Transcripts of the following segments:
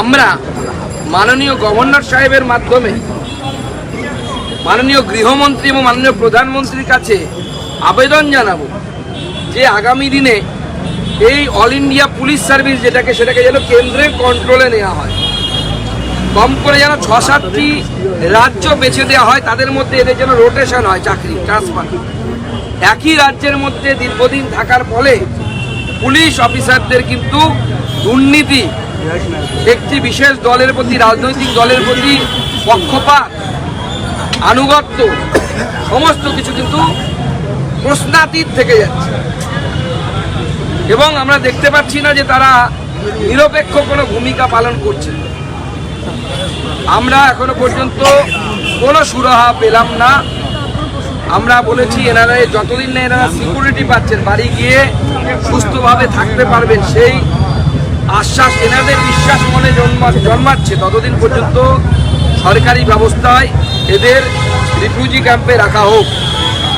আমরা মাননীয় গভর্নর সাহেবের মাধ্যমে মাননীয় গৃহমন্ত্রী এবং মাননীয় প্রধানমন্ত্রীর কাছে আবেদন জানাব যে আগামী দিনে এই অল ইন্ডিয়া পুলিশ সার্ভিস যেটাকে সেটাকে যেন কেন্দ্রের কন্ট্রোলে নেওয়া হয়। কম করে যেন ছ সাতটি রাজ্য বেছে দেওয়া হয়, তাদের মধ্যে এদের যেন রোটেশন হয় চাকরি, ট্রান্সফার। একই রাজ্যের মধ্যে দীর্ঘদিন থাকার ফলে পুলিশ অফিসারদের কিন্তু দুর্নীতি একটি বিশেষ দলের প্রতি, রাজনৈতিক দলের প্রতি পক্ষপাত, আনুগত্য, সমস্ত কিছু কিন্তু প্রশ্নাতীত থেকে যাচ্ছে। এবং আমরা দেখতে পাচ্ছি না যে তারা নিরপেক্ষ কোনো ভূমিকা পালন করছে। আমরা এখনও পর্যন্ত কোনো সুরাহা পেলাম না। আমরা বলেছি, এনারা যতদিন না এনারা সিকিউরিটি পাচ্ছেন, বাড়ি গিয়ে সুস্থভাবে থাকতে পারবেন, সেই আশ্বাস, এনাদের বিশ্বাস মনে জন্মা, জন্মাচ্ছে। ততদিন পর্যন্ত সরকারি ব্যবস্থায় এদের রিফিউজি ক্যাম্পে রাখা হোক।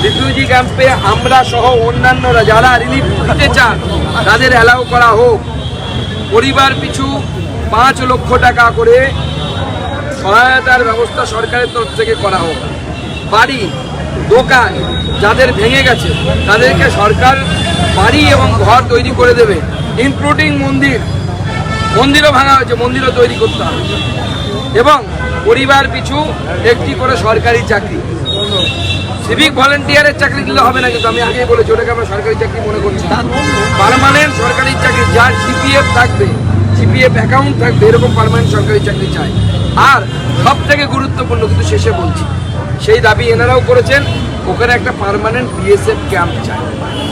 রিফিউজি ক্যাম্পে আমরা সহ অন্যান্যরা যারা রিলিফ নিতে চান, তাদের অ্যালাউ করা হোক। পরিবার পিছু পাঁচ লক্ষ টাকা করে সহায়তার ব্যবস্থা সরকারের তরফ থেকে করা হোক। বাড়ি, দোকান যাদের ভেঙে গেছে, তাদেরকে সরকার বাড়ি এবং ঘর তৈরি করে দেবে ইনক্লুডিং মন্দির। মন্দিরও ভাঙা হয়েছে, মন্দিরও তৈরি করতে হবে। এবং পরিবার পিছু একটি করে সরকারি চাকরি। সিভিক ভলেন্টিয়ারের চাকরি দিলে হবে না কিন্তু আমি আগেই বলেছি, ওটাকে আমরা সরকারি চাকরি মনে করছি পার্মানেন্ট সরকারি চাকরি, যার সিপিএফ থাকবে সিপিএফ অ্যাকাউন্ট থাকবে, এরকম পার্মানেন্ট সরকারি চাকরি চাই। আর সব থেকে গুরুত্বপূর্ণ কিন্তু শেষে বলছি, সেই দাবি এনারাও করেছেন, ওখানে একটা পার্মানেন্ট বিএসএফ ক্যাম্প চাই।